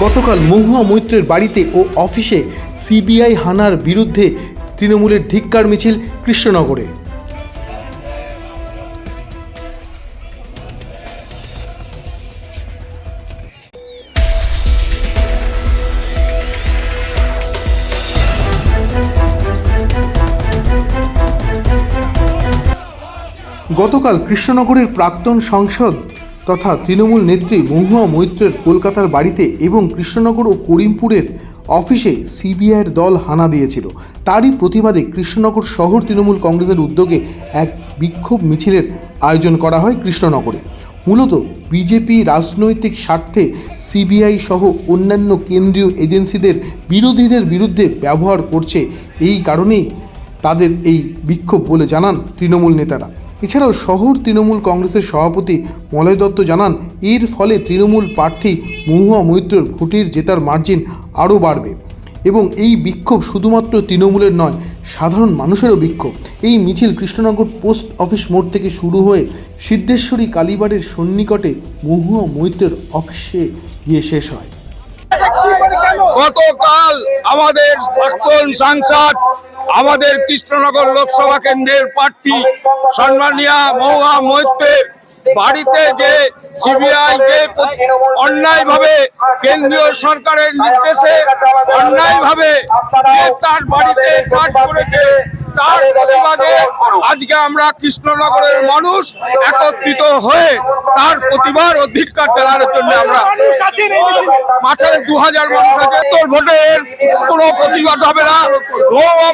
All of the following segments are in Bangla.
গতকাল মহুয়া মৈত্রের বাড়িতে ও অফিসে সিবিআই হানার বিরুদ্ধে তৃণমূলের ধিক্কার মিছিল কৃষ্ণনগরে। গতকাল কৃষ্ণনগরের প্রাক্তন সংসদ তথা তৃণমূল নেত্রী মহুয়া মৈত্রের কলকাতার বাড়িতে এবং কৃষ্ণনগর ও করিমপুরের অফিসে সিবিআইয়ের দল হানা দিয়েছিল। তারই প্রতিবাদে কৃষ্ণনগর শহর তৃণমূল কংগ্রেসের উদ্যোগে এক বিক্ষোভ মিছিলের আয়োজন করা হয় কৃষ্ণনগরে। মূলত বিজেপি রাজনৈতিক স্বার্থে সিবিআই সহ অন্যান্য কেন্দ্রীয় এজেন্সিদের বিরোধীদের বিরুদ্ধে ব্যবহার করছে, এই কারণেই তাদের এই বিক্ষোভ বলে জানান তৃণমূল নেতারা। এছাড়াও শহর তৃণমূল কংগ্রেসের সভাপতি মলয় দত্ত জানান, এর ফলে তৃণমূল প্রার্থী মহুয়া মৈত্রের ভোটের জেতার মার্জিন আরও বাড়বে। এবং এই বিক্ষোভ শুধুমাত্র তৃণমূলের নয়, সাধারণ মানুষেরও বিক্ষোভ। এই মিছিল কৃষ্ণনগর পোস্ট অফিস মোড় থেকে শুরু হয়ে সিদ্ধেশ্বরী কালীবাড়ির সন্নিকটে মহুয়া মৈত্রের অফিসে গিয়ে শেষ হয়। গতকাল আমাদের প্রাক্তন সাংসদ, আমাদের কৃষ্ণনগর লোকসভা কেন্দ্রের প্রার্থী সম্মানিয়া মহুয়া মৈত্রের বাড়িতে যে সিবিআই যে অন্যায়ভাবে কেন্দ্রীয় সরকারের নির্দেশে অন্যায়ভাবে ভাবে তার বাড়িতে সার্চ করেছে তার প্রতিবাদে আজকে আমরা কৃষ্ণনগরের মানুষ একত্রিত হয়ে তার প্রতিবার অধিকার জানানোর জন্য আমরা মাঝখানে দু হাজার মানুষ আছে। তোর ভোটের কোনো প্রতিবাদ হবে না। মহুয়া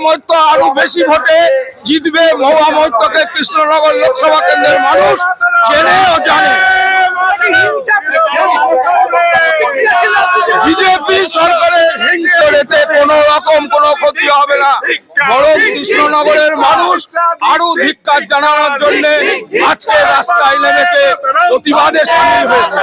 আরও বেশি ভোটে জিতবে। মহুয়া মৈত্রকে কৃষ্ণনগর লোকসভা কেন্দ্রের মানুষ চেনে ও জানে। সরকারের কোন রকম কোনো ক্ষতি হবে না। বরং কৃষ্ণনগরের মানুষ আরও ধিক্কার জানানোর জন্য আজকে রাস্তায় নেমেছে, প্রতিবাদে সামিল হয়েছে।